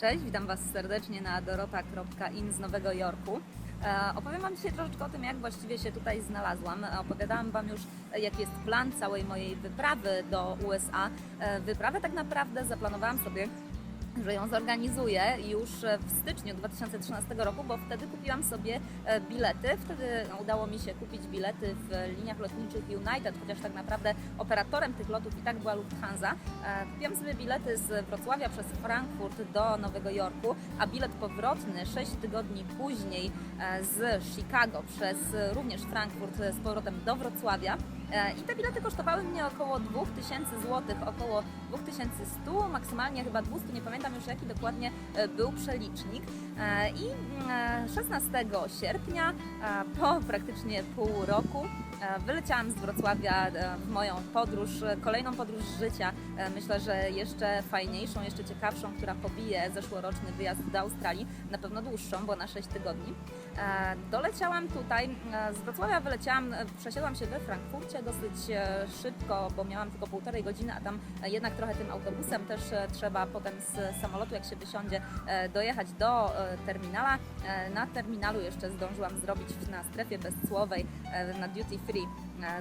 Cześć, witam Was serdecznie na dorota.in z Nowego Jorku. E, Opowiem Wam dzisiaj troszeczkę o tym, jak właściwie się tutaj znalazłam. E, Opowiadałam Wam już, e, jaki jest plan całej mojej wyprawy do USA. Wyprawę tak naprawdę zaplanowałam sobie że ją zorganizuję już e, w styczniu 2013 roku, bo wtedy kupiłam sobie e, bilety. Wtedy udało mi się kupić bilety w liniach lotniczych United, chociaż tak naprawdę operatorem tych lotów i tak była Lufthansa. E, Kupiłam sobie bilety z Wrocławia przez Frankfurt do Nowego Jorku, a bilet powrotny 6 tygodni później z Chicago przez również Frankfurt z powrotem do Wrocławia. E, I te bilety kosztowały mnie około 2000 zł, około 2100, maksymalnie chyba 200, nie pamiętam już jaki dokładnie e, był przelicznik. E, I mm, e, 16 sierpnia, po praktycznie pół roku, wyleciałam z Wrocławia w moją podróż, kolejną podróż życia. E, Myślę, że jeszcze fajniejszą, jeszcze ciekawszą, która pobije zeszłoroczny wyjazd do Australii, na pewno dłuższą, bo na 6 tygodni. E, Doleciałam tutaj, e, z Wrocławia wyleciałam, przesiadłam się we Frankfurcie dosyć szybko, bo miałam tylko półtorej godziny, a tam jednak trochę tym autobusem też trzeba potem z samolotu, jak się wysiądzie, dojechać do terminala. Na terminalu jeszcze zdążyłam zrobić na strefie bezcłowej na duty free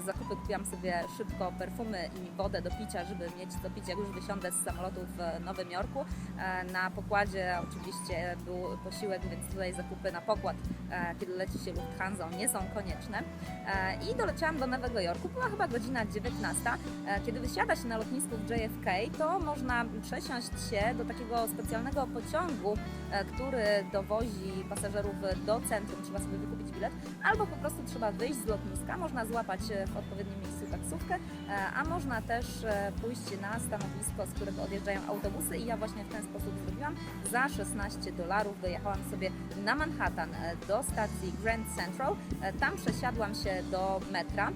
zakupy. Kupiłam sobie szybko perfumy i wodę do picia, żeby mieć co pić, jak już wysiądę z samolotu w Nowym Jorku. E, Na pokładzie oczywiście był posiłek, więc tutaj zakupy na pokład, e, kiedy leci się Lufthansa, nie są konieczne. E, I doleciałam do Nowego Jorku, była chyba godzina 19. E, Kiedy wysiada się na lotnisku w JFK, to można przesiąść się do takiego specjalnego pociągu, e, który dowozi pasażerów do centrum, trzeba sobie wykupić bilet, albo po prostu trzeba wyjść z lotniska, można złapać e, w odpowiednim miejscu taksówkę, e, a można też e, pójść na stanowisko, z którego odjeżdżają autobusy i ja właśnie w ten sposób zrobiłam. Za 16 dolarów dojechałam sobie na Manhattan e, do stacji Grand Central, tam przesiadłam się do metra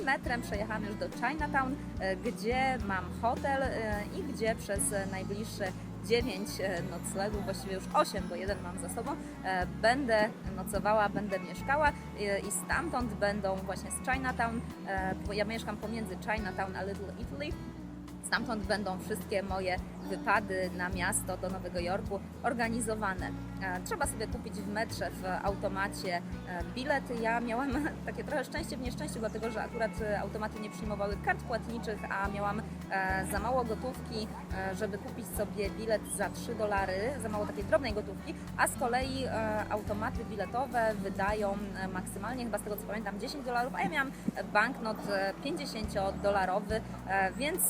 i metrem przejechałam już do Chinatown, gdzie mam hotel i gdzie przez najbliższe 9 noclegów, właściwie już 8, bo jeden mam za sobą, e, będę nocowała, będę mieszkała e, i stamtąd będą właśnie z Chinatown, e, bo ja mieszkam pomiędzy Chinatown a Little Italy, Stamtąd będą wszystkie moje wypady na miasto do Nowego Jorku organizowane. E, Trzeba sobie kupić w metrze, w automacie e, bilety. Ja miałam takie trochę szczęście w nieszczęściu, dlatego że akurat e, automaty nie przyjmowały kart płatniczych, a miałam za mało gotówki, żeby kupić sobie bilet za 3 dolary, za mało takiej drobnej gotówki, a z kolei automaty biletowe wydają maksymalnie, chyba z tego co pamiętam, 10 dolarów, a ja miałam banknot e, 50-dolarowy, e, więc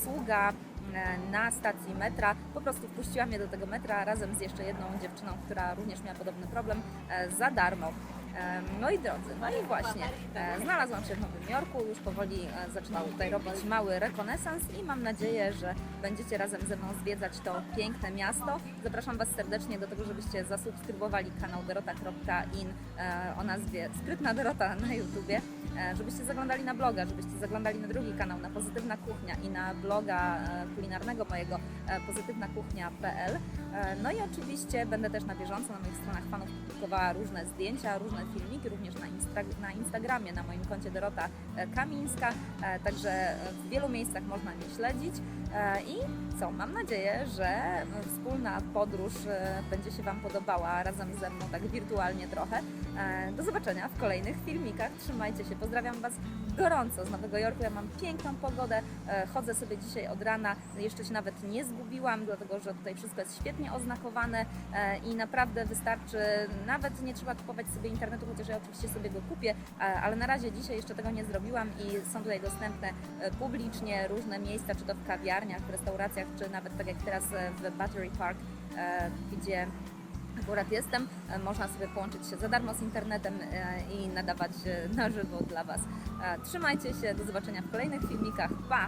obsługa e, na stacji metra. Po prostu wpuściła mnie do tego metra razem z jeszcze jedną dziewczyną, która również miała podobny problem, e, za darmo. Moi drodzy, no i właśnie, e, znalazłam się w Nowym Jorku, już powoli e, zaczynam tutaj robić mały rekonesans i mam nadzieję, że będziecie razem ze mną zwiedzać to piękne miasto. Zapraszam Was serdecznie do tego, żebyście zasubskrybowali kanał dorota.in e, o nazwie Sprytna Dorota na YouTubie, żebyście zaglądali na bloga, żebyście zaglądali na drugi kanał, na Pozytywna Kuchnia i na bloga kulinarnego mojego pozytywnakuchnia.pl. No i oczywiście będę też na bieżąco na moich stronach fanów publikowała różne zdjęcia, różne filmiki, również na, Instra- na Instagramie, na moim koncie Dorota e, Kamińska, E, także w wielu miejscach można mnie śledzić. E, I co, mam nadzieję, że wspólna podróż będzie się Wam podobała razem ze mną, tak wirtualnie trochę. Do zobaczenia w kolejnych filmikach. Trzymajcie się, pozdrawiam Was gorąco z Nowego Jorku. Ja mam piękną pogodę, chodzę sobie dzisiaj od rana, jeszcze się nawet nie zgubiłam, dlatego że tutaj wszystko jest świetnie oznakowane i naprawdę wystarczy, nawet nie trzeba kupować sobie internetu, chociaż ja oczywiście sobie go kupię, e, ale na razie dzisiaj jeszcze tego nie zrobiłam i są tutaj dostępne e, publicznie różne miejsca, czy to w kawiarniach, w restauracjach, czy nawet tak jak teraz e, w Battery Park, gdzie akurat jestem. Można sobie połączyć się za darmo z internetem i nadawać na żywo dla Was. Trzymajcie się, do zobaczenia w kolejnych filmikach. Pa!